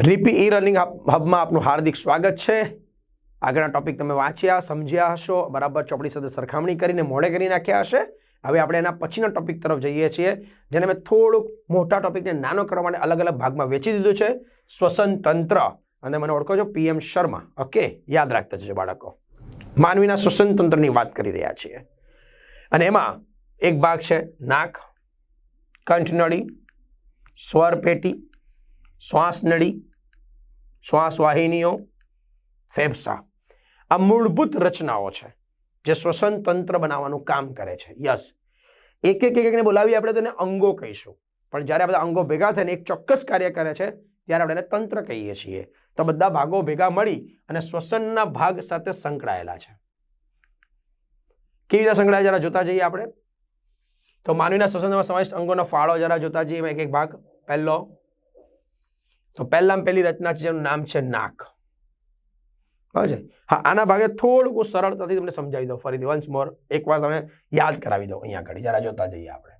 રીપી ઈ running હબમાં આપનું હાર્દિક સ્વાગત છે. આગળના ટોપિક તમે વાંચ્યા, સમજ્યા હશો. બરાબર ચોપડી સાથે સરખામણી કરીને મોડે કરી નાખ્યા હશે. હવે આપણે એના પછીના ટોપિક તરફ જઈએ છીએ, જેને મેં થોડુંક મોટા ટોપિકને નાનો કરવા માટે અલગ અલગ ભાગમાં વેચી દીધું છે. શ્વસન તંત્ર. અને મને ઓળખો છો પીએમ શર્મા. ઓકે, યાદ રાખતા જજો બાળકો. માનવીના શ્વસન તંત્રની વાત કરી રહ્યા છીએ. અને એમાં એક ભાગ છે નાક કંઠનળી સ્વરપેટી શ્વાસનળી શ્વાસ નળી, શ્વાસ વાહિનીઓ, ફેફસા. આ મૂળભૂત રચનાઓ છે જે શ્વસન તંત્ર બનાવવાનું કામ કરે છે. યસ. એક એક એકને બોલાવી આપણે તેને અંગો કહીશું. પણ જ્યારે આ બધા અંગો ભેગા થઈને એક ચોક્કસ કાર્ય કરે છે, ત્યારે આપણે એને તંત્ર કહીએ છીએ. તો બધા ભાગો ભેગા મળી અને શ્વસનના ભાગ સાથે સંકળાયેલા છે. કેવી રીતે સંકળાયેલા જરા જોતા જઈએ આપણે. તો માનવીના શ્વસનમાં સમાવિષ્ટ અંગોનો ફાળો જરા જોતા જઈએ એક એક ભાગ. પહેલો, તો પહેલામાં પહેલી રચના છે જેનું નામ છે નાક. બરાબર છે? હા, આના ભાગે થોડુંક સરળતાથી તમને સમજાવી દઉં ફરીથી. વન્સ મોર એકવાર તમે યાદ કરાવી દઉં અહીંયા આગળ, જરા જોતા જઈએ આપણે.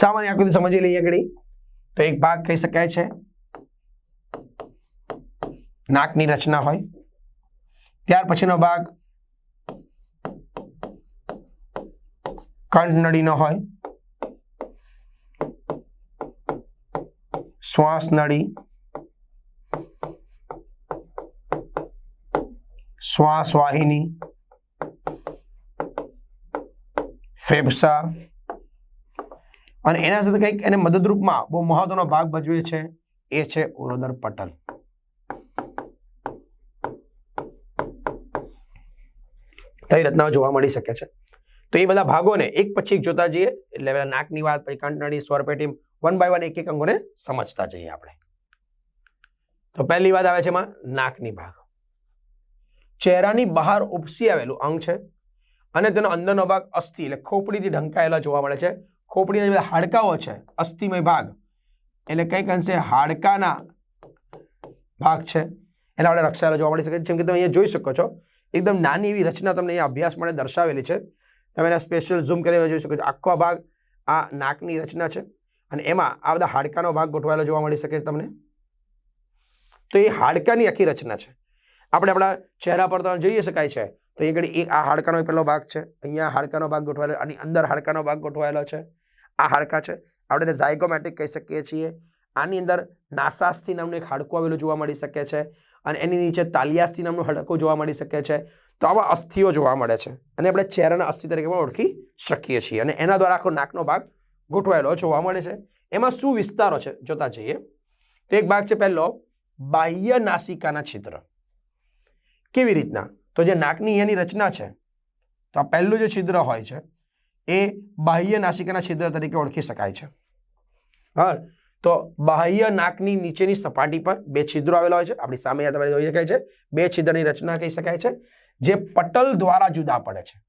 સામાન્ય આકૃતિ સમજી લઈએ આગળ. તો એક ભાગ કહી શકાય છે. નાકની રચના હોય. ત્યાર પછીનો ભાગ કંઠનળીનો હોય. શ્વાસ નળી. શ્વાસ વાહિની ફેફસા. અને એના સાથે કંઈક એને મદદરૂપમાં બહુ મહત્વનો ભાગ ભજવે છે, એ છે ઉરોદર પટલ. કઈ રચનાઓ જોવા મળી શકે છે. તો એ બધા ભાગોને એક પછી એક જોતા જઈએ, એટલે પેલા નાકની વાત, પછી કંઠનળી સ્વરપેટી વન બાય વન એક એક અંગોને સમજતા જઈએ આપણે. તો પહેલી વાત આવે છે એમાં નાકની ભાગ. ચહેરાની બહાર ઉપસી આવેલું અંગ છે, અને તેનો અંદરનો ભાગ અસ્થિ, એટલે ખોપડીથી ઢંકાયેલા જોવા મળે છે. ખોપડીના જે બધા હાડકાઓ છે, અસ્થિમય ભાગ, એટલે કંઈક અંશે હાડકાના ભાગ છે, એને આપણે રક્ષાયેલા જોવા મળી શકે છે. જેમ કે તમે અહીંયા જોઈ શકો છો, એકદમ નાની એવી રચના તમને અહીંયા અભ્યાસ માટે દર્શાવેલી છે. તમે એના સ્પેશિયલ ઝૂમ કરીને જોઈ શકો છો, આખો ભાગ આ નાકની રચના છે અને એમાં આ બધા હાડકાનો ભાગ ગોઠવાયેલો જોવા મળી શકે છે તમને. તો એ હાડકાની આખી રચના છે. આપણે આપણા ચહેરા પર તમે જોઈ શકાય છે, તો એ આગળ એક આ હાડકાનો પહેલો ભાગ છે, અહીંયા હાડકાનો ભાગ ગોઠવાયેલો, આની અંદર હાડકાનો ભાગ ગોઠવાયેલો છે. આ હાડકાં છે. આપણે એને ઝાયગોમેટિક કહી શકીએ છીએ. આની અંદર નાસાસ્થિ નામનું એક હાડકું આવેલું જોવા મળી શકે છે અને એની નીચે તાલિયાસ્થિ નામનું હાડકું જોવા મળી શકે છે. તો આવા અસ્થિઓ જોવા મળે છે અને આપણે ચહેરાના અસ્થિ તરીકે પણ ઓળખી શકીએ છીએ અને એના દ્વારા આખો નાકનો ભાગ ગોઠવાયેલો જોવા મળે છે. એમાં શું વિસ્તારો છે? જોતા જઈએ. તો એક ભાગ છે પહેલો, બાહ્ય નાસિકાના છિદ્ર. કેવી રીતના? તો જે નાકની એની રચના છે, તો આ પહેલું જે છિદ્ર હોય છે એ બાહ્ય નાસિકાના છિદ્ર તરીકે ઓળખી શકાય છે. હા તો બાહ્ય નાકની નીચેની સપાટી પર બે છિદ્રો આવેલા હોય છે. આપણી સામે તમારે જોઈ શકાય છે. બે છિદ્રની રચના કહી શકાય છે. જે પટલ દ્વારા જુદા પડે છે.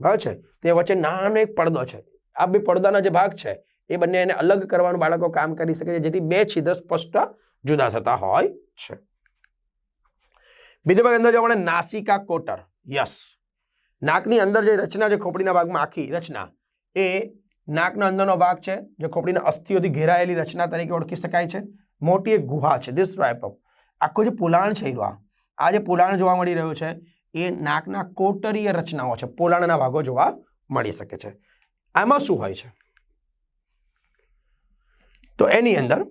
બરાબર છે? તે વચ્ચે નાનો એક પડદો છે. આ બે પડદાના જે ભાગ છે, એ બંને એને અલગ કરવાનું બાળકો કામ કરી શકે છે, જેથી બે છિદ્ર સ્પષ્ટ જુદા થતા હોય છે. બીજા ભાગ અંદર જો આપણે નાસિકા કોટર. યસ. નાકની અંદર જે રચના છે ખોપડીના ભાગમાં આખી રચના, એ નાકનો અંદરનો ભાગ છે જે ખોપડીના અસ્થિઓથી ઘેરાયેલી રચના તરીકે ઓળખી શકાય છે. મોટી એક ગુહા છે. દિસ ઓફ આખું જે પોલાણ છે આ આ જે પોલાણ જોવા મળી રહ્યું છે, એ નાકના કોટરીય રચનાઓ છે. પોલાણના ભાગો જોવા મળી શકે છે. આમાં શું હોય છે? તો એની અંદર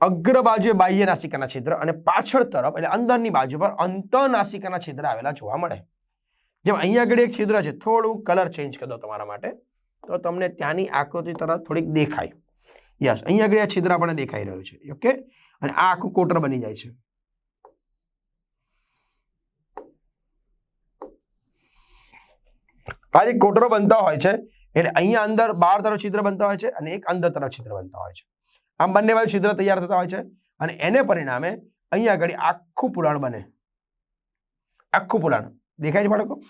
અગ્ર બાજુએ બાહ્ય નાસિકાના છિદ્ર અને પાછળ તરફ એટલે અંદરની બાજુ પર અંતનાસિકાના છિદ્ર આવેલા જોવા મળે. જેમ અહીંયા આગળ એક છિદ્ર છે, થોડું કલર ચેન્જ કરી દો તમારા માટે. તો તમને ત્યાંની આકૃતિ તરફ થોડીક દેખાય. યસ અહીંયા આગળ આ છિદ્ર આપણને દેખાઈ રહ્યું છે ઓકે અને આ આખું કોટર બની જાય છે. આ જે કોટરો બનતા હોય છે, એટલે અહીંયા અંદર બાર તરફ છિદ્ર બનતા હોય છે અને એક અંદર તરફ છિદ્ર બનતા હોય છે. આમ બંને બાજુ છિદ્ર તૈયાર થતા હોય છે અને એને પરિણામે અહીંયા આગળ આખું પુરાણ બને. આખું પુલાણ દેખાય છે બાળકો?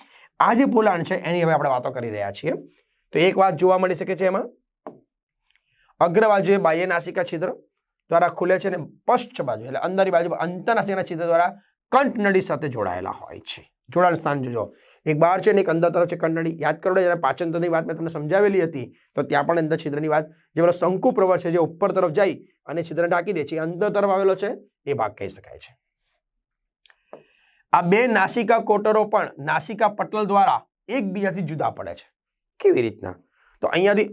આ જે પોલાણ છે, એની હવે આપણે વાતો કરી રહ્યા છીએ. તો એક વાત જોવા મળી શકે છે એમાં. અગ્ર બાજુએ બાહ્ય નાસિકા છિદ્ર દ્વારા ખુલે છે અને પશ્ચ બાજુ, એટલે અંદરની બાજુ અંતરનાસિકાના છિદ્ર દ્વારા કંઠનળી સાથે જોડાયેલા હોય છે. જોડાણ સ્થાન જોજો. એક બહાર છે ને એક અંદર તરફ છે કંઠનળી. યાદ કરો જ્યારે પાચનતંત્રની વાત મેં તમને સમજાવેલી હતી, તો ત્યાં પણ અંદર છિદ્રની વાત, જે પેલો શંકુ પ્રવર છે, જે ઉપર તરફ જાય અને છિદ્રને ઢાંકી દે છે અંદર તરફ આવેલો છે, એ ભાગ કહી શકાય છે. આ બે નાસિકા કોટરો પણ નાસિકા પટલ દ્વારા એકબીજાથી જુદા પડે છે. કેવી રીતના? તો અહીંયાથી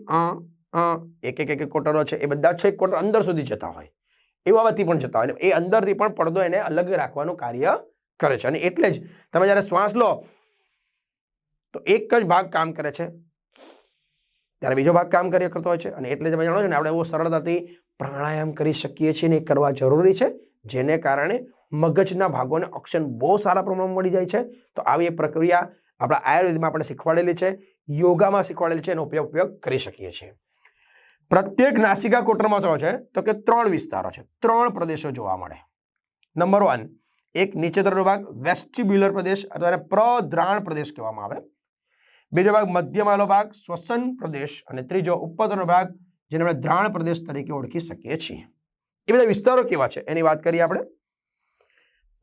અ એક એક એક કોટરો છે. એ બધા છેક કોટર અંદર સુધી જતા હોય. એ બાબતથી પણ જતા હોય. એ અંદરથી પણ પડદો એને અલગ રાખવાનું કાર્ય કરે છે. અને એટલે જ તમે જ્યારે શ્વાસ લો, તો એક જ ભાગ કામ કરે છે. ત્યારે બીજો ભાગ કામ કર્યા કરતો હોય છે. અને એટલે તમે જાણો છો ને, આપણે એવો સરળતાથી પ્રાણાયામ કરી શકીએ છીએ ને એ કરવા જરૂરી છે. જેને કારણે મગજના ભાગોને ઓક્સિજન બહુ સારા પ્રમાણમાં મળી જાય છે. તો આવી એ પ્રક્રિયા આપણા આયુર્વેદમાં આપણે શીખવાડેલી છે. યોગામાં શીખવાડેલી છે. એનો ઉપયોગ ઉપયોગ કરી શકીએ છીએ. પ્રત્યેક નાસિકા કોટરમાં જોવા છે તો કે ત્રણ વિસ્તારો છે. ત્રણ પ્રદેશો જોવા મળે. નંબર વન એક નીચે તરફનો ભાગ વેસ્ટિબ્યુલર પ્રદેશ અથવા પ્રદ્રાણ પ્રદેશ કહેવામાં આવે. બીજો ભાગ મધ્યમાલો ભાગ શ્વસન પ્રદેશ અને ત્રીજો ઉપરનો ભાગ જેને આપણે દ્રાણ પ્રદેશ તરીકે ઓળખી શકીએ છીએ. એ બધા વિસ્તારો કેવા છે? એની વાત કરીએ આપણે.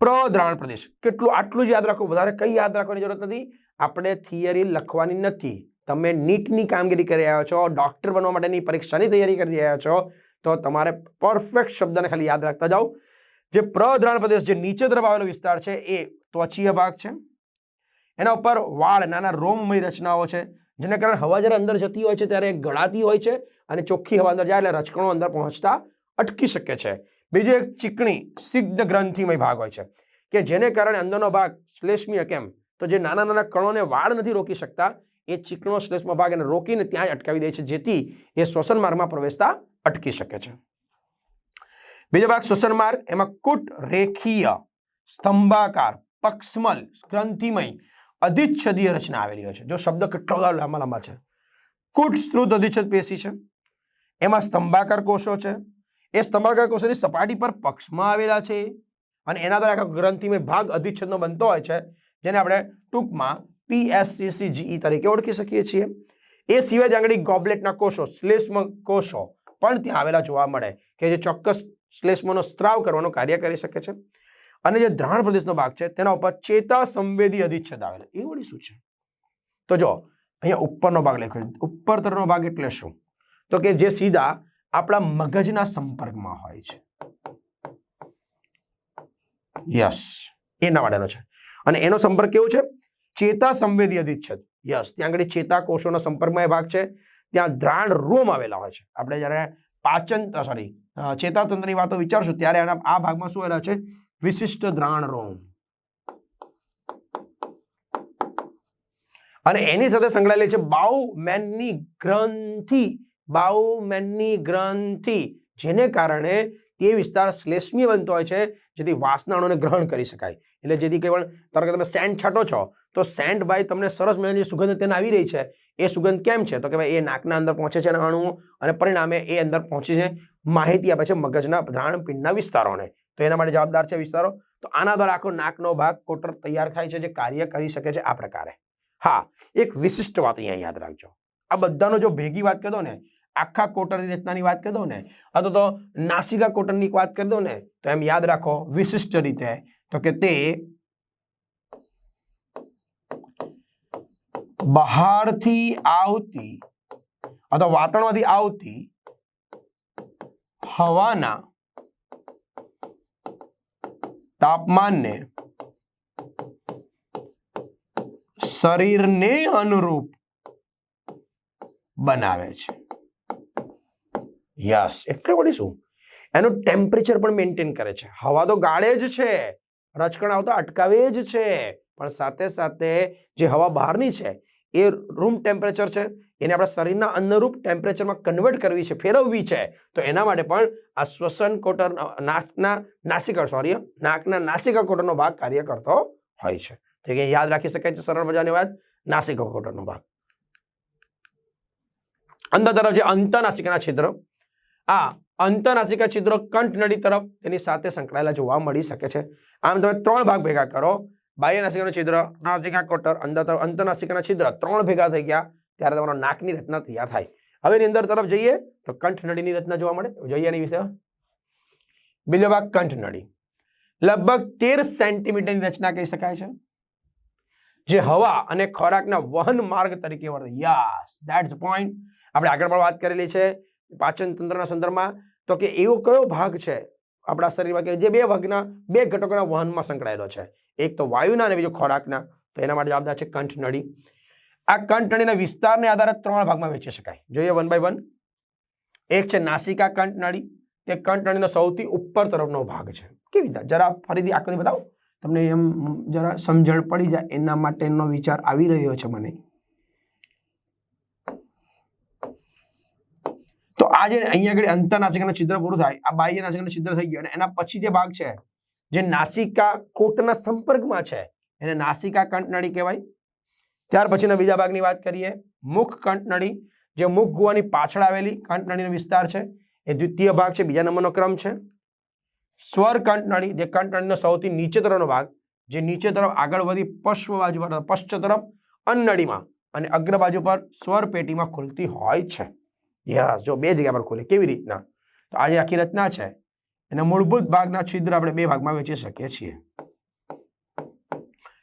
પ્રદ્રાણ પ્રદેશ. કેટલું આટલું જ યાદ રાખવું વધારે કંઈ યાદ રાખવાની જરૂરત નથી. આપણે થિયરી લખવાની નથી. તમે નીટની કામગીરી કરી રહ્યા છો, ડૉક્ટર બનવા માટેની પરીક્ષાની તૈયારી કરી રહ્યા છો, તો તમારે પરફેક્ટ શબ્દને ખાલી યાદ રાખતા જાઓ. જે પ્રદ્રાણ પ્રદેશ જે નીચે તરફ આવેલો વિસ્તાર છે, એ ત્વચીય ભાગ છે. એના ઉપર વાળ, નાના રોમમય રચનાઓ છે, જેના કારણે હવા જ્યારે અંદર જતી હોય છે, ત્યારે ગળાતી હોય છે અને ચોખ્ખી હવા અંદર જાય એટલે રચકણો અંદર પહોંચતા અટકી શકે છે. બીજો એક ચીકણી સિગ્ધ ગ્રંથિમય ભાગ હોય છે, કે જેને કારણે અંદરનો ભાગ શ્લેષ્મીય કેમ? તો જે નાના નાના કણોને વાળ નથી રોકી શકતા, એ ચીકણો શ્લેષ્મ ભાગ એને રોકીને ત્યાં જ અટકાવી દે છે, જેથી એ શ્વસન માર્ગમાં પ્રવેશતા અટકી શકે છે. બીજો ભાગ શ્વસન માર્ગ, એમાં કુટ રેખીય સ્તંભાકાર પક્ષમલ ગ્રંથિમય અધિચ્છદીય રચના આવેલી હોય છે. જો શબ્દ કેટલો બધા લાંબા લાંબા છે. કુટ સ્ત્રુત અધિચ્છદ પેશી છે. એમાં સ્તંભાકાર કોષો છે. એ સ્તંભાગ્રકોષોની સપાટી પર પક્ષમાં આવેલા છે. અને એના દ્વારા આખા ગ્રંથિમય ભાગ અધિચ્છદનો બનતો હોય છે, જેને આપણે ટૂંકમાં પીએસસીસીજીઈ તરીકે ઓળખી શકીએ છીએ. એ સિવાય આગળ ગોબલેટના કોષો, શ્લેષ્મ કોષો પણ ત્યાં આવેલા જોવા મળે, કે જે ચોક્કસ શ્લેષ્મનો સ્ત્રાવ કરવાનું કાર્ય કરી શકે છે. અને જે દ્રાણ પ્રદેશનો ભાગ છે, તેના ઉપર ચેતા સંવેદી અધિચ્છદ આવેલો. એ વળી શું છે? તો જો, અહીંયા ઉપરનો ભાગ લખ્યો. ઉપર તરફનો ભાગ એટલે શું? તો કે જે સીધા આપણા મગજના સંપર્કમાં હોય છે. યસ એના માટેનો છે. અને એનો સંપર્ક કેવો છે? ચેતા સંવેદી અધિચ્છદ યસ ત્યાં આગળ ચેતા કોષોનો સંપર્કમાં એ ભાગ છે. ત્યાં દ્રાણ રોમ આવેલા હોય છે. આપણે જ્યારે પાચન સોરી ચેતાતંત્રની વાતો વિચારશું, ત્યારે આના, આ ભાગમાં શું આવેલા છે? વિશિષ્ટ દ્રાણ રોમ. અને એની સાથે સંકળાયેલી છે બાઉ મેનની ગ્રંથિ. બાઉમેનની ગ્રંથિ જેને કારણે તે વિસ્તાર શ્લેષ્મીય બનતો હોય છે, જેથી વાસનાઓને ગ્રહણ કરી શકાય. એટલે જેથી કંઈ પણ ધારો કે તમે સેન્ટ છાંટો છો, તો સેન્ટ બાય તમને સરસ મજાની સુગંધ તેને આવી રહી છે. એ સુગંધ કેમ છે? તો કે ભાઈ એ નાકના અંદર પહોંચે છે અણુઓ અને પરિણામે એ અંદર પહોંચી છે માહિતી આપે છે મગજના પિંડના વિસ્તારોને. તો એના માટે જવાબદાર છે વિસ્તારો. તો આના દ્વારા આખો નાકનો ભાગ કોટર તૈયાર થાય છે, જે કાર્ય કરી શકે છે આ પ્રકારે. હા, એક વિશિષ્ટ વાત અહીંયા યાદ રાખજો. આ બધાનો જો ભેગી વાત કરી ને આખા કોટરની રચનાની વાત કરી દો ને અથવા તો નાસિકા કોટરની વાત કરી દો ને, તો એમ યાદ રાખો વિશિષ્ટ રીતે, તો કે તે બહારથી આવતી અથવા વાતાવરણમાંથી આવતી હવાના તાપમાનને શરીરને અનુરૂપ બનાવે છે. યસ એટલે વળી શું? એનું ટેમ્પરેચર પણ મેન્ટેન કરે છે. હવા તો ગાળે જ છે. રચકણ આવતા અટકાવે જ છે. પણ સાથે સાથે જે હવા બહારની છે, એ રૂમ ટેમ્પરેચર છે, એને આપણા શરીરના અનુરૂપ ટેમ્પરેચરમાં કન્વર્ટ કરવી છે, ફેરવવી છે, તો એના માટે પણ આ શ્વસન કોટર નાકના નાસિકા સોરી નાકના નાસિકા કોટરનો ભાગ કાર્ય કરતો હોય છે. તો કે યાદ રાખી શકાય છે સરળ મજાની વાત? નાસિકા કોટરનો ભાગ. અંદર તરફ જે અંતનાસિકાના છિદ્ર આ અંતનાસિકા છિદ્રો કંઠનળી તરફ તેની સાથે સંકળાયેલા જોવા મળી શકે છે. આમ તમે ત્રણ ભાગ ભેગા કરો. બાહ્ય નાસિકાનું છિદ્ર નાસિકા કોટર, અંદર તરફ અંતનાસિકાના છિદ્ર ત્રણ ભેગા થઈ ગયા ત્યારે તમારો નાકની રચના તૈયાર થાય. હવે એની અંદર તરફ જઈએ તો કંઠનળીની રચના જોવા મળે. જોઈએ એની વિશે. બીજો ભાગ કંઠનળી લગભગ તેર સેન્ટીમીટરની રચના કહી શકાય છે. જે હવા અને ખોરાકના વહન માર્ગ તરીકે વર્તે. યસ ધેટ્સ પોઈન્ટ આપણે આગળ પણ વાત કરેલી છે. પાચન તંત્રના સંદર્ભમાં, તો કે એવો કયો ભાગ છે? આપણા શરીરમાં કે જે બે ભાગના, બે ઘટકોના વહનમાં સંકળાયેલો છે. એક તો વાયુના અને બીજો ખોરાકના. તો એના માટે જવાબદાર છે કંઠનળી આ કંઠનળીના વિસ્તારને આધારે ત્રણ ભાગમાં વહેંચી શકાય. જોઈએ વન બાય વન. એક છે નાસિકા કંઠનળી તે કંઠનળીનો સૌથી ઉપર તરફનો ભાગ છે. કેવી રીતે? જરા ફરીથી આકૃતિ બતાવો. તમને એમ જરા સમજણ પડી જાય. એના માટેનો વિચાર આવી રહ્યો છે મને તો આ જે અહીંયા આગળ અંતરનાસિકાનું છિદ્ર પૂરું થાય, આ બાહ્ય નાસિકાનું છિદ્ર થઈ ગયું અને એના પછી જે ભાગ છે, જે નાસિકા કોટના સંપર્કમાં છે, એને નાસિકા કંઠનળી કહેવાય. ત્યાર પછીના બીજા ભાગની વાત કરીએ, મુખ કંઠનળી, જે મુખ ગુવાની પાછળ આવેલી કંઠનળીનો વિસ્તાર છે, એ દ્વિતીય ભાગ છે, બીજા નંબરનો ક્રમ છે. સ્વર કંઠનળી, જે કંઠનળીનો સૌથી નીચે તરફનો ભાગ, જે નીચે તરફ આગળ વધી પશ્વ બાજુ પર, પશ્ચ તરફ અન્નળીમાં અને અગ્ર બાજુ પર સ્વર પેટીમાં ખુલતી હોય છે. યસ જો બે જગ્યા પર ખુલે. કેવી રીતના? તો આ જે આખી રચના છે, એના મૂળભૂત ભાગના છિદ્ર આપણે બે ભાગમાં વેચી શકીએ છીએ.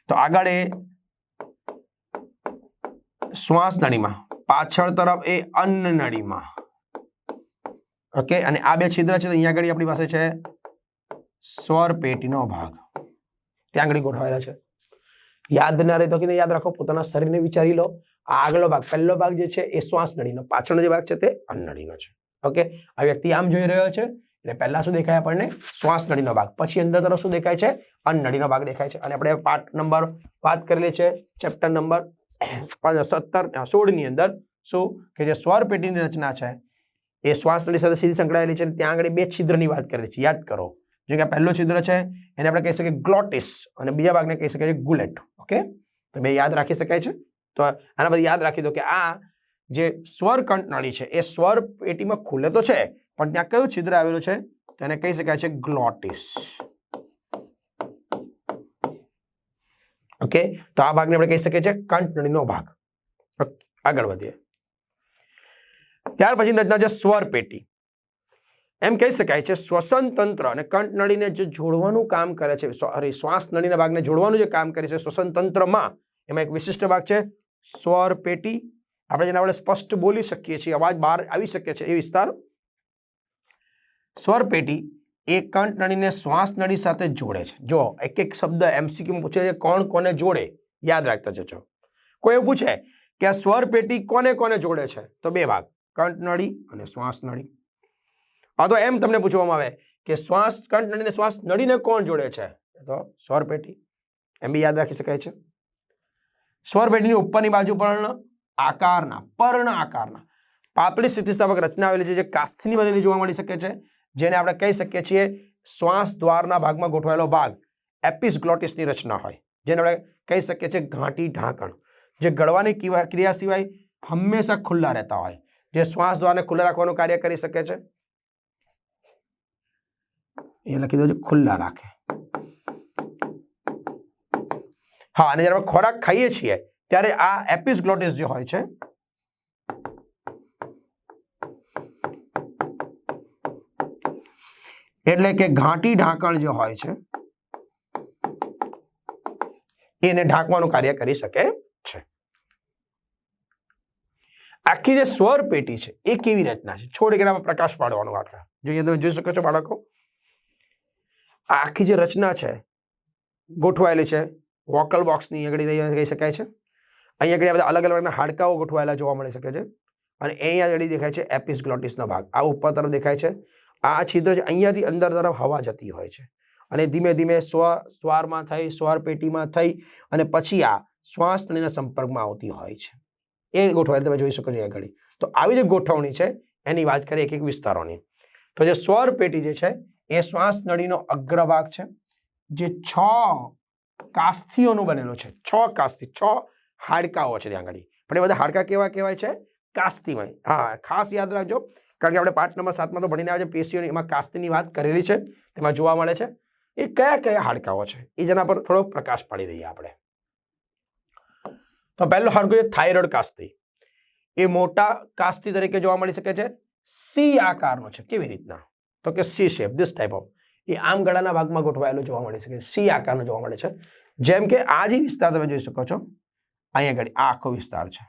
તો આગળ એ શ્વાસ નળીમાં, પાછળ તરફ એ અન્ન નળીમાં. ઓકે? અને આ બે છિદ્ર છે, તો અહીંયા આગળ આપણી પાસે છે સ્વર પેટીનો ભાગ. ત્યાં આગળ ગોઠવાયેલા છે. યાદ ના રહે તો યાદ રાખો, પોતાના શરીરને વિચારી લો. આ આગલો ભાગ, પહેલો ભાગ જે છે એ શ્વાસ નળીનો, પાછળનો જે ભાગ છે તે અન્નળીનો છે. ઓકે? આ વ્યક્તિ આમ જોઈ રહ્યો છે, એટલે પહેલા શું દેખાય આપણને? શ્વાસ નળીનો ભાગ. પછી અંદર તરફ શું દેખાય છે? અન્નળીનો ભાગ દેખાય છે. અને આપણે પાર્ટ નંબર વાત કરેલી છે ચેપ્ટર નંબર સત્તર સોળની અંદર શું? કે જે સ્વર પેટીની રચના છે, એ શ્વાસ નળી સાથે સીધી સંકળાયેલી છે ત્યાં આગળ બે છિદ્રની વાત કરેલી છે. યાદ કરો. જો કે આ પહેલો છિદ્ર છે, એને આપણે કહી શકીએ ગ્લોટિસ અને બીજા ભાગને કહી શકાય છે ગુલેટ. ઓકે? તો બે યાદ રાખી શકાય છે. તો આના બધા યાદ રાખી દો કે આ જે સ્વર કંઠનળી છે, એ સ્વર પેટીમાં ખુલે તો છે, પણ ત્યાં કયું છિદ્ર આવેલું છે? તેને કહી શકાય છે ગ્લોટિસ. ઓકે? તો આ ભાગને આપણે કહી શકીએ છીએ કંઠનળીનો ભાગ. આગળ વધીએ. ત્યાર પછી રચના છે સ્વર પેટી. એમ કહી શકાય છે શ્વસન તંત્ર અને કંઠનળીને જે જોડવાનું કામ કરે છે સોરી શ્વાસ નળીના ભાગને જોડવાનું જે કામ કરે છે શ્વસન તંત્રમાં એમાં એક વિશિષ્ટ ભાગ છે સ્વર, પેટી, આપણે જેના આપણે સ્પષ્ટ બોલી શકીએ છીએ, અવાજ બહાર આવી શકે છે એ વિસ્તાર. સ્વર, પેટી એ કંઠનળીને શ્વાસ નળી સાથે જોડે છે. જો એક એક શબ્દ એમસીક્યુ પૂછે છે, કોણ કોને જોડે? યાદ રાખતા જજો. કોઈ એવું પૂછે કે આ સ્વર, પેટી કોને કોને જોડે છે? તો બે ભાગ કંઠનળી અને શ્વાસ નળી. અથવા એમ તમને પૂછવામાં આવે કે શ્વાસ કંઠનળીને શ્વાસ નળીને કોણ જોડે છે? તો સ્વર, પેટી. એમ બી યાદ રાખી શકાય છે. સ્વર પેટીની ઉપરની બાજુ પણ આકારના, પર્ણ આકારના પાપડી સ્થિતિસ્થાપક રચના આવેલી છે, જે કાસ્થની બનેલી જોવા મળી શકે છે, જેને આપણે કહી શકીએ છીએ શ્વાસ દ્વારના ભાગમાં ગોઠવાયેલો ભાગ એપિસગ્લોટિસની રચના હોય, જેને આપણે કહી શકીએ છીએ ઘાંટી ઢાંકણ, જે ગળવાની ક્રિયા સિવાય હંમેશા ખુલ્લા રહેતા હોય, જે શ્વાસ દ્વારને ખુલ્લા રાખવાનું કાર્ય કરી શકે છે. એ લખી દો ખુલ્લા રાખે. હા, અને જ્યારે ખોરાક ખાઈએ છીએ, ત્યારે આ એપિસગ્લોટિસ જે હોય છે, એટલે કે ઘાંટી ઢાંકણ જે હોય છે, એને ઢાંકવાનું કાર્ય કરી શકે છે. આખી જે સ્વર પેટી છે, એ કેવી રચના છે? છોડ પર પ્રકાશ પાડવાનું વાત. જોઈએ તમે જોઈ શકો છો બાળકો. આખી જે રચના છે, ગોઠવાયેલી છે વોકલ બોક્સની આગળ કહી શકાય છે. અહીંયા આગળ બધા અલગ અલગ હાડકાઓ ગોઠવાયેલા જોવા મળી શકે છે અને અહીંયા આગળ દેખાય છે એપિસ ગ્લોટિસનો ભાગ. આ ઉપર તરફ દેખાય છે. આ છિદ્ર છે અહીંયાથી અંદર તરફ હવા જતી હોય છે અને ધીમે ધીમે સ્વ સ્વારમાં થઈ, સ્વાર પેટીમાં થઈ અને પછી આ શ્વાસ સંપર્કમાં આવતી હોય છે. એ ગોઠવાયેલી તમે જોઈ શકો છો આગળ. તો આવી જે ગોઠવણી છે. એની વાત કરીએ એક એક વિસ્તારોની. તો જે સ્વર પેટી જે છે, એ શ્વાસ નળીનો અગ્રભાગ છે. જે છ કાસ્થીઓનું બનેલું છે. છ કાસ્થી, છ હાડકાઓ છે ત્યાં આગળ. પણ એ બધા હાડકા કેવા કહેવાય છે? કાસ્તીમય. હા, ખાસ યાદ રાખજો, કારણ કે આપણે પાઠ નંબર સાતમાં તો ભણીને આવે છે પેશીઓની એમાં કાસ્તીની વાત કરેલી છે, તેમાં જોવા મળે છે. એ કયા કયા હાડકાઓ છે? એ જેના પર થોડો પ્રકાશ પાડી દઈએ આપણે. તો પહેલું હાડકું છે થાઇરોઇડ કાસ્તી. એ મોટા કાસ્તી તરીકે જોવા મળી શકે છે. સી આકારનો છે. કેવી રીતના? તો કે C shape this type of એ આમ ગળાના ભાગમાં ગોઠવાયેલો જોવા મળી શકે સી આકારનો જોવા મળે છે જેમ કે આ જે વિસ્તાર તમે જોઈ શકો છો અહીંયા આગળ આ આખો વિસ્તાર છે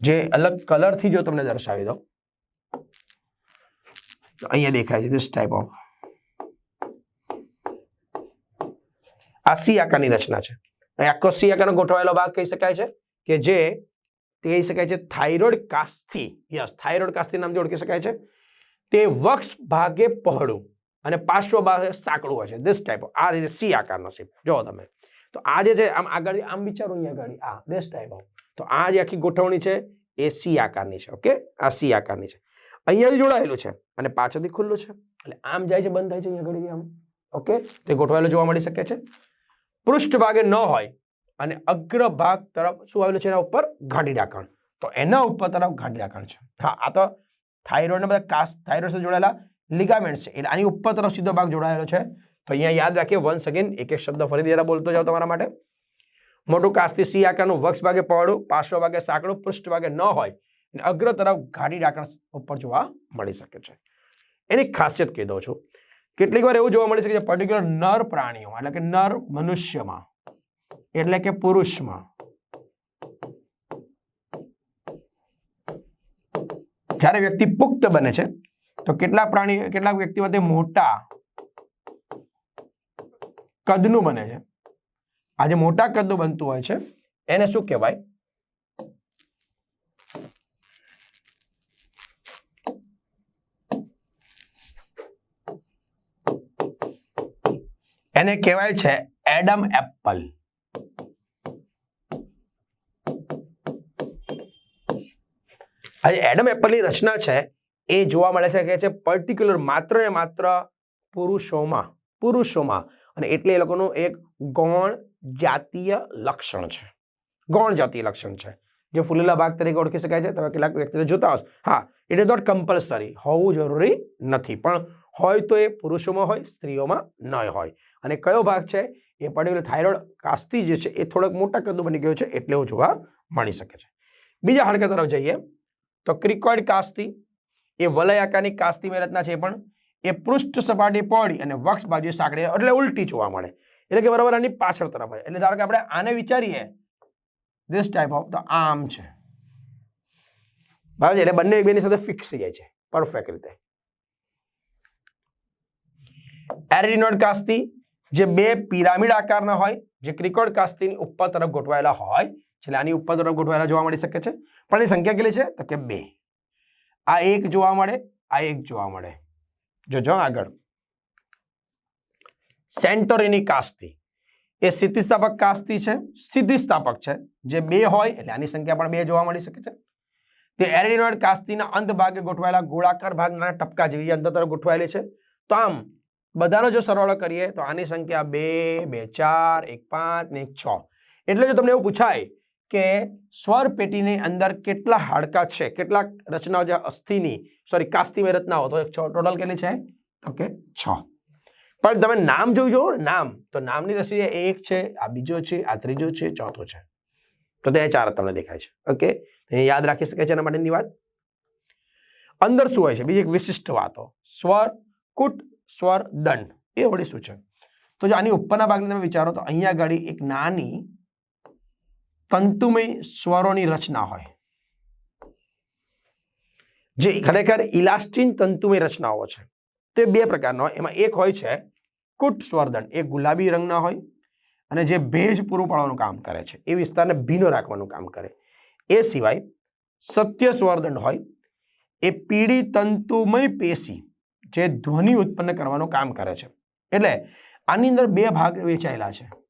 જે અલગ કલરથી જો તમને દર્શાવી દો તો અહીંયા દેખાય છે ધીસ ટાઈપ ઓફ આ સી આકારની રચના છે અહીં આખો સી આકારનો ગોઠવાયેલો ભાગ કહી શકાય છે કે જે તે કહી શકાય છે થાઇરોઇડ કાસ્થી યસ થાઇરોઇડ કાસ્થી નામથી ઓળખી શકાય છે તે વક્ષ ભાગે પહોળું અને પાર્શ્વ ભાગે સાંકડું હોય છે દિસ ટાઈપ આ રીતે સી આકારનો શિપ જો તમે. તો આ જે છે, આમ આગળ, આમ વિચારો અહીંયા આગળ. આ દિસ ટાઈપ ઓફ તો આ જે આખી ગોઠવણી છે, એ સી આકારની છે ઓકે આ સી આકારની છે. અહીંયાથી જોડાયેલું છે અને પાછળથી ખુલ્લું છે. એટલે આમ જાય છે, બંધ થાય છે, અહીંયા આગળ આમ ઓકે તે ગોઠવાયેલું જોવા મળી શકે છે. પૃષ્ઠ ભાગે ન હોય અને અગ્રભાગ તરફ શું આવેલું છે, એના ઉપર ઘાટી ડાકણ તો એના ઉપર તરફ ઘાટી ડાકણ છે. હા, આ તો થાઇરોઇડના બધા કાસ થાઇરોઇડ સાથે જોડાયેલા લિગામેન્ટ છે. એટલે આની ઉપર તરફ સીધો ભાગ જોડાયેલો છે. તો અહીંયા યાદ રાખીએ વન્સ અગેન એક એક શબ્દ ફરી જરા બોલતો જાઓ તમારા માટે. મોટું કાસથી સી આકારનું વક્ષ ભાગે પહોળું, પાછળ ભાગે સાંકડું, પૃષ્ઠ ભાગે ન હોય, અને અગ્ર તરફ ઘાટી ડાકણ ઉપર જોવા મળી શકે છે. એની ખાસિયત કહી દઉં છું. કેટલીક વાર એવું જોવા મળી શકે છે પર્ટિક્યુલર નર પ્રાણીઓમાં, એટલે કે નર મનુષ્યમાં, એટલે કે પુરુષમાં જ્યારે વ્યક્તિ પુખ્ત બને છે, તો કેટલાક પ્રાણી કેટલાક વ્યક્તિ વધે મોટા કદનું બને છે? આ જે મોટા કદનું બનતું હોય છે, એને શું કહેવાય? એને કહેવાય છે એડમ એપલ. આજે એડમ એપલની રચના છે, એ જોવા મળે છે કે છે પર્ટિક્યુલર માત્ર ને માત્ર પુરુષોમાં પુરુષોમાં અને એટલે એ લોકોનું એક ગૌણ જાતીય લક્ષણ છે. ગૌણ જાતીય લક્ષણ છે. જે ફૂલેલા ભાગ તરીકે ઓળખી શકાય છે, તમે કેટલાક વ્યક્તિને જોતા હશો. હા ઇટ ઇઝ નોટ કમ્પલસરી હોવું જરૂરી નથી. પણ હોય તો એ પુરુષોમાં હોય, સ્ત્રીઓમાં ન હોય. અને કયો ભાગ છે? એ પર્ટિક્યુલર થાઇરોઇડ કાસ્તી જે છે, એ થોડોક મોટા કદનું બની ગયો છે, એટલે એવું જોવા મળી શકે છે. બીજા હાડકા તરફ જઈએ. તો ક્રિકોઇડ કાસ્તી, એ વલય આકારની કાસ્તીમય રચના છે પણ, એ પૃષ્ઠ સપાટી પડી અને વક્ષ બાજુ સાંકળી એટલે ઉલટી જોવા મળે. એટલે કે બરાબર આની પાછળ તરફ હોય. એટલે ધારો કે આપણે આને વિચારીએ ધીસ ટાઈપ ઓફ તો આમ છે. બરાબર એટલે બંને એકબીજાની સાથે ફિક્સ થઈ જાય છે. પરફેક્ટ રીતે. એરિનોડ કાસ્તી, જે બે પિરામિડ આકારના હોય, જે ક્રિકોડ કાસ્તીની ઉપર તરફ ગોઠવાયેલા હોય એટલે આની ઉપર તરફ ગોઠવાયેલા જોવા મળી શકે છે. પણ એની સંખ્યા કેટલી છે? તો કે બે. આ એક જોવા મળે, આ એક જોવા મળે. જોજો આગળ. સેન્ટોરીની કાસ્તી. એ સ્થિતિસ્થાપક કાસ્તી છે, સ્થિતિસ્થાપક છે. જે બે હોય, એટલે આની સંખ્યા પણ બે જોવા મળી શકે છે. તે એરેડિનોઇડ કાસ્તીના અંત ભાગે ગોઠવાયેલા ગોળાકાર ભાગના ટપકા જેવી અંદર તરફ ગોઠવાયેલી છે. તો આમ, બધાનો જો સરવાળો કરીએ, તો આની સંખ્યા બે બે, ચાર, એક, પાંચ ને એક છ. એટલે જો તમને એવું પૂછાય કે સ્વર પેટીની અંદર કેટલા હાડકા છે? કેટલાક રચનાઓ જે અસ્થિની સોરી કાસ્તીમય રચનાઓ તો ટોટલ કેટલી છે? તો કે છ. પણ તમે નામ જોઈ જુઓ, નામ. તો નામની દ્રષ્ટિએ એક છે, આ બીજો છે, આ ત્રીજો છે, ચોથો છે. તો ત્યાં ચાર તમને દેખાય છે, ઓકે? યાદ રાખી શકાય છે એના માટેની વાત? અંદર શું હોય છે? બીજી એક વિશિષ્ટ વાતો. સ્વર, કુટ, સ્વર, દંડ. એ વળી શું છે? તો જો આની ઉપરના ભાગને તમે વિચારો તો અહીંયા આગળ એક નાની તંતુમય સ્વરોની રચના હોય. જે ખરેખર ઇલાસ્ટિન તંતુમય રચનાઓ છે. તે બે પ્રકારનો હોય. એમાં એક હોય છે કુટ સ્વરદંડ એ ગુલાબી રંગના હોય અને જે ભેજ પૂરું પાડવાનું કામ કરે છે. એ વિસ્તારને ભીનો રાખવાનું કામ કરે. એ સિવાય સત્ય સ્વરદંડ હોય. એ પીળી તંતુમય પેશી જે ધ્વનિ ઉત્પન્ન કરવાનું કામ કરે છે. એટલે આની અંદર બે ભાગ વેચાયેલા છે.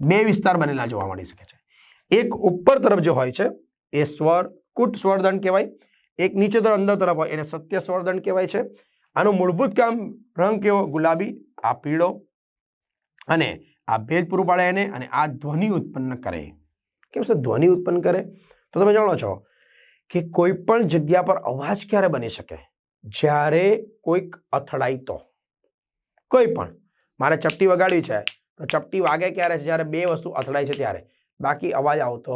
બે વિસ્તાર બનેલા જોવા મળી શકે છે. એક ઉપર તરફ જે હોય છે, એ સ્વર, કુટ સ્વરદંડ કહેવાય. એક નીચે તરફ, અંદર તરફ હોય, એને સત્ય સ્વરદંડ કહેવાય છે. આનું મૂળભૂત કામ રંગ કેવો? ગુલાબી, આ પીળો અને આ ભેદ પૂરું પાડે એને અને આ ધ્વનિ ઉત્પન્ન કરે. કેમ છે ધ્વનિ ઉત્પન્ન કરે? તો તમે જાણો છો કે કોઈ પણ જગ્યા પર અવાજ ક્યારે બની શકે? જ્યારે કોઈક અથડાય તો. કોઈ પણ. મારે ચપટી વગાડવી છે. તો ચપટી વાગે ક્યારે છે? જ્યારે બે વસ્તુ અથડાય છે ત્યારે. બાકી અવાજ આવતો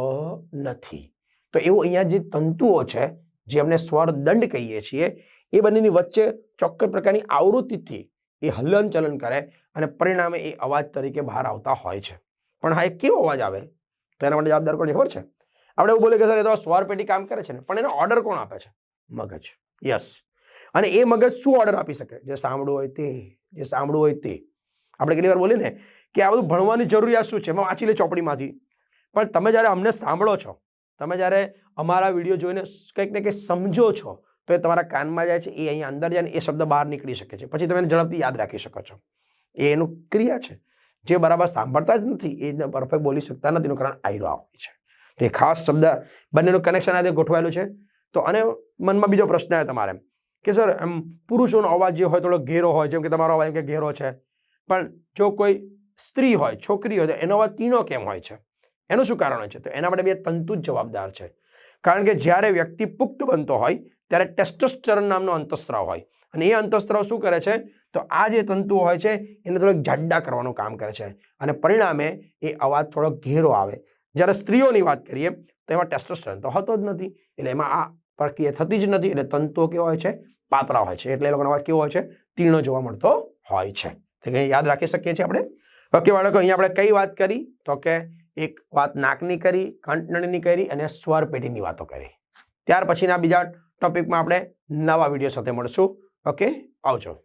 નથી. તો એવું અહીંયા જે તંતુઓ છે, જે અમને સ્વર દંડ કહીએ છીએ, એ બંનેની વચ્ચે ચોક્કસ પ્રકારની આવૃત્તિથી એ હલનચલન કરે અને પરિણામે એ અવાજ તરીકે બહાર આવતા હોય છે. પણ હા એ કેવો અવાજ આવે? તો એના માટે જવાબદાર કોણ ખબર છે? આપણે એવું બોલે કે, સર, એ તો સ્વર પેટી કામ કરે છે ને. પણ એનો ઓર્ડર કોણ આપે છે? મગજ. યસ અને એ મગજ શું ઓર્ડર આપી શકે? જે સાંભળવું હોય તે. જે સાંભળવું હોય તે. આપણે કેટલી વાર બોલીએ ને કે આ બધું ભણવાની જરૂરિયાત શું છે? એમાં વાંચી લે ચોપડીમાંથી. પણ તમે જ્યારે અમને સાંભળો છો, તમે જ્યારે અમારા વીડિયો જોઈને કંઈક ને કંઈક સમજો છો, તો એ તમારા કાનમાં જાય છે, એ અહીંયા અંદર જાય એ શબ્દ બહાર નીકળી શકે છે. પછી તમે એને ઝડપથી યાદ રાખી શકો છો. એ એનું ક્રિયા છે. જે બરાબર સાંભળતા જ નથી, એ પરફેક્ટ બોલી શકતા નથી, એનું કારણ આયરો આવે છે. તો એ ખાસ શબ્દ બંનેનું કનેક્શન આ ગોઠવાયેલું છે. તો અને મનમાં બીજો પ્રશ્ન આવે તમારે, કે સર, એમ પુરુષોનો અવાજ જે હોય, થોડો ઘેરો હોય, જેમ કે તમારો અવાજ કે ઘેરો છે. પણ જો કોઈ સ્ત્રી હોય, છોકરી હોય, તો એનો અવાજ તીણો કેમ હોય છે? એનું શું કારણ હોય છે? તો એના માટે બે તંતુ જ જવાબદાર છે. કારણ કે જ્યારે વ્યક્તિ પુખ્ત બનતો હોય, ત્યારે ટેસ્ટોસ્ટરન નામનો અંતસ્ત્રાવ હોય. અને એ અંતસ્ત્રાવ શું કરે છે? તો આ જે તંતુઓ હોય છે, એને થોડોક જાડા કરવાનું કામ કરે છે. અને પરિણામે એ અવાજ થોડો ઘેરો આવે. જ્યારે સ્ત્રીઓની વાત કરીએ, તો એમાં ટેસ્ટોસ્ટરન તો હતો જ નથી. એટલે એમાં આ પ્રક્રિયા થતી જ નથી. એટલે તંતુઓ કેવા હોય છે? પાતળા હોય છે. એટલે એ લોકોનો અવાજ કેવો હોય છે? તીર્ણો જોવા મળતો હોય છે. તો કંઈ યાદ રાખી શકીએ છીએ આપણે? ઓકે બાળકો, અહીંયા આપણે કઈ વાત કરી? તો કે એક વાત નાકની કરી કંટણની કરી અને સ્વર પેઢીની વાતો કરી. ત્યાર પછીના બીજા ટોપિકમાં આપણે નવા વીડિયો સાથે મળશું. ઓકે આવજો.